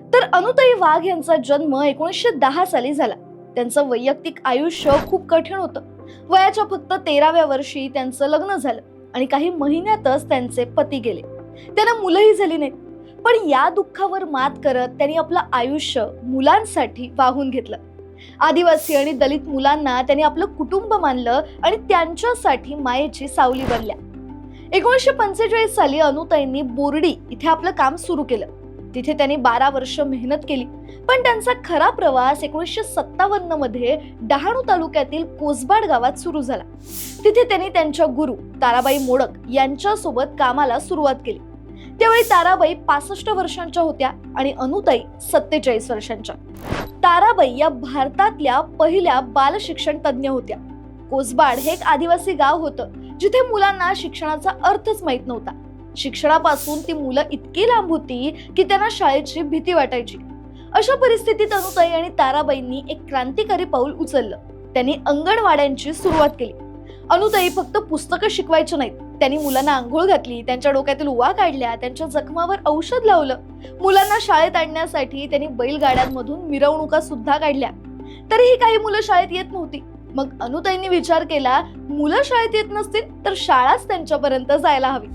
तर अनुताई वाघ यांचा जन्म एकोणीसशे दहा साली झाला. त्यांचं वैयक्तिक आयुष्य खूप कठीण होतं. वयाच्या फक्त तेराव्या वर्षी त्यांचं लग्न झालं आणि काही महिन्यातच त्यांचे पती गेले. त्यांना मुलंही झाली नाहीत. पण या दुःखावर मात करत त्यांनी आपलं आयुष्य मुलांसाठी वाहून घेतलं. आदिवासी आणि दलित मुलांना त्यांनी आपलं कुटुंब मानलं आणि त्यांच्यासाठी मायेची सावली बनल्या. एकोणीसशे पंचेचाळीस साली अनुताईंनी बोर्डी इथे आपलं काम सुरू केलं. तिथे त्यांनी बारा वर्ष मेहनत केली. पण त्यांचा खरा प्रवास एकोणीसशे सत्तावन्नमध्ये डहाणू तालुक्यातील कोसबाड गावात सुरू झाला. तिथे त्यांनी त्यांच्या गुरु ताराबाई मोडक यांच्यासोबत कामाला सुरुवात केली. त्यावेळी ताराबाई पासष्ट वर्षांच्या होत्या आणि अनुताई सत्तेचाळीस वर्षांच्या. ताराबाई या भारतातल्या पहिल्या बालशिक्षण तज्ज्ञ होत्या. कोसबाड हे एक आदिवासी गाव होतं जिथे मुलांना शिक्षणाचा अर्थच माहीत नव्हता. शिक्षणापासून ती मुलं इतकी लांब होती की त्यांना शाळेची भीती वाटायची. अशा परिस्थितीत अनुताई आणि ताराबाईंनी एक क्रांतिकारी पाऊल उचललं. त्यांनी अंगणवाड्यांची सुरुवात केली. अनुताई फक्त पुस्तकं शिकवायची नाहीत. त्यांनी मुलांना आंघोळ घातली त्यांच्या डोक्यातील उवा काढल्या त्यांच्या जखमावर औषध लावलं. मुलांना शाळेत आणण्यासाठी त्यांनी बैलगाड्यांमधून मिरवणुका सुद्धा काढल्या. तरीही काही मुलं शाळेत येत नव्हती. मग अनुताईंनी विचार केला मुलं शाळेत येत नसतील तर शाळाच त्यांच्यापर्यंत जायला हवी.